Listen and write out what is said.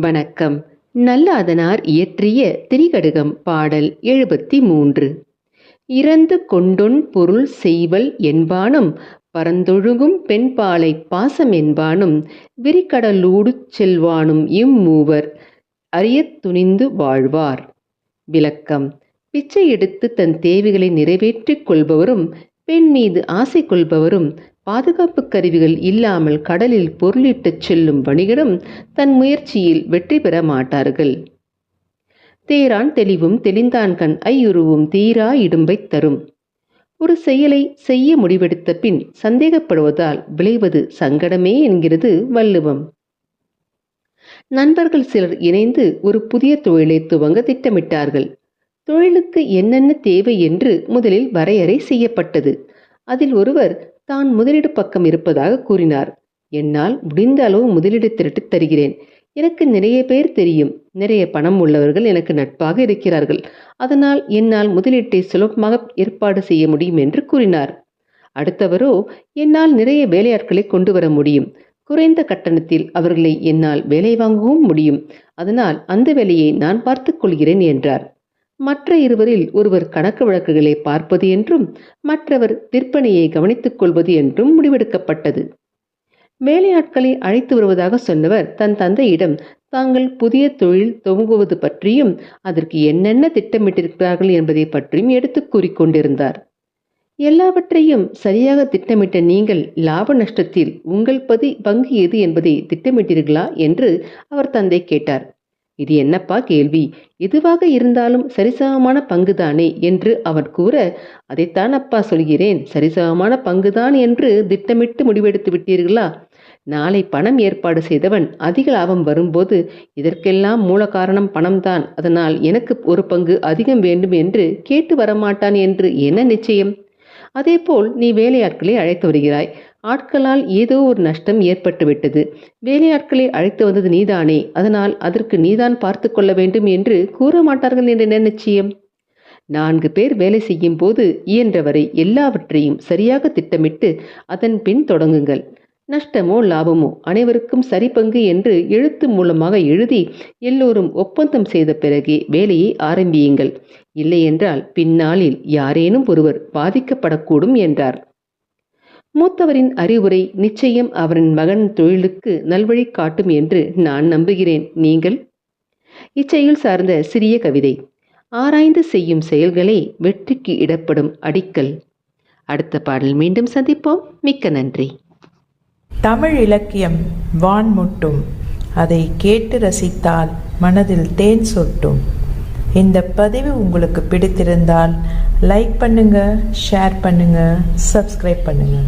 வணக்கம். நல்லாதனார் இயற்றிய திரிகடுகம் பாடல் எழுபத்தி மூன்று இறந்து கொண்டொன் பொருள் செய்வல் என்பானும் பரந்தொழுகும் பெண்பாலை பாசம் என்பானும் விரிகடலூடு செல்வானும் இம்மூவர் அறியத் துணிந்து வாழ்வார். விளக்கம். பிச்சை எடுத்து தன் தேவைகளை நிறைவேற்றிக் கொள்பவரும் பெண் மீது ஆசை கொள்பவரும் பாதுகாப்பு கருவிகள் இல்லாமல் கடலில் பொருளிட்டுச் செல்லும் வணிகரும் தன் முயற்சியில் வெற்றி பெற மாட்டார்கள். தேரான் தெளிவும் தெளிந்தான்கண் ஐயுருவும் தீரா இடும்பைத் தரும். ஒரு செயலை செய்ய முடிவெடுத்த பின் சந்தேகப்படுவதால் விளைவது சங்கடமே என்கிறது வள்ளுவம். நண்பர்கள் சிலர் இணைந்து ஒரு புதிய தொழிலை துவங்க திட்டமிட்டார்கள். தொழிலுக்கு என்னென்ன தேவை என்று முதலில் வரையறை செய்யப்பட்டது. அதில் ஒருவர் தான் முதலீடு பக்கம் இருப்பதாக கூறினார். என்னால் முடிந்த அளவு முதலீடு திரட்டி தருகிறேன். எனக்கு நிறைய பேர் தெரியும். நிறைய பணம் உள்ளவர்கள் எனக்கு நட்பாக இருக்கிறார்கள். அதனால் என்னால் முதலீட்டை சுலபமாக ஏற்பாடு செய்ய முடியும் என்று கூறினார். அடுத்தவரோ என்னால் நிறைய வேலையாட்களை கொண்டு வர முடியும். குறைந்த கட்டணத்தில் அவர்களை என்னால் வேலை வாங்கவும் முடியும். அதனால் அந்த வேலையை நான் பார்த்துக் கொள்கிறேன் என்றார். மற்ற இருவரில் ஒருவர் கணக்கு வழக்குகளை பார்ப்பது என்றும் மற்றவர் விற்பனையை கவனித்துக் கொள்வது என்றும் முடிவெடுக்கப்பட்டது. வேலையாட்களை அழைத்து வருவதாக சொன்னவர் தன் தந்தையிடம் தாங்கள் புதிய தொழில் துவங்குவது பற்றியும் அதற்கு என்னென்ன திட்டமிட்டிருக்கிறார்கள் என்பதை பற்றியும் எடுத்து கூறிக்கொண்டிருந்தார் எல்லாவற்றையும் சரியாக திட்டமிட்ட நீங்கள் லாப நஷ்டத்தில் உங்கள் பதி பங்கு எது என்பதை திட்டமிட்டீர்களா? என்று அவர் தந்தை கேட்டார். இது என்னப்பா கேள்வி? எதுவாக இருந்தாலும் சரிசமமான பங்குதானே என்று அவர் கூற அதைத்தான் அப்பா சொல்கிறேன். சரிசமமான பங்குதான் என்று திட்டமிட்டு முடிவெடுத்து விட்டீர்களா? நாளை பணம் ஏற்பாடு செய்தவன் அதிக லாபம் வரும்போது இதற்கெல்லாம் மூல காரணம் பணம்தான். அதனால் எனக்கு ஒரு பங்கு அதிகம் வேண்டும் என்று கேட்டு வரமாட்டான் என்று என்ன நிச்சயம்? அதேபோல் நீ வேலையாட்களை அழைத்து வருகிறாய். ஆட்களால் ஏதோ ஒரு நஷ்டம் ஏற்பட்டுவிட்டது. வேலையாட்களை அழைத்து வந்தது நீதானே? அதனால் அதற்கு நீதான் பார்த்து கொள்ள வேண்டும் என்று கூற மாட்டார்கள் என்று என்ன நிச்சயம்? நான்கு பேர் வேலை செய்யும் போது இயன்றவரை எல்லாவற்றையும் சரியாக திட்டமிட்டு அதன் பின் தொடங்குங்கள். நஷ்டமோ லாபமோ அனைவருக்கும் சரி பங்கு என்று எழுத்து மூலமாக எழுதி எல்லோரும் ஒப்பந்தம் செய்த பிறகே வேலையை ஆரம்பியுங்கள். இல்லையென்றால் பின்னாளில் யாரேனும் ஒருவர் பாதிக்கப்படக்கூடும் என்றார். மூத்தவரின் அறிவுரை நிச்சயம் அவரின் மகன் தொழிலுக்கு நல்வழி காட்டும் என்று நான் நம்புகிறேன். நீங்கள்? இச்செயல் சார்ந்த சிறிய கவிதை. ஆராய்ந்து செய்யும் செயல்களே வெற்றிக்கு இடப்படும் அடிக்கல். அடுத்த பாடல் மீண்டும் சந்திப்போம். மிக்க நன்றி. தமிழ் இலக்கியம் வான் முட்டும். அதை கேட்டு ரசித்தால் மனதில் தேன் சொட்டும். இந்த பதிவு உங்களுக்கு பிடித்திருந்தால் லைக் பண்ணுங்க ஷேர் பண்ணுங்க சப்ஸ்கிரைப் பண்ணுங்கள்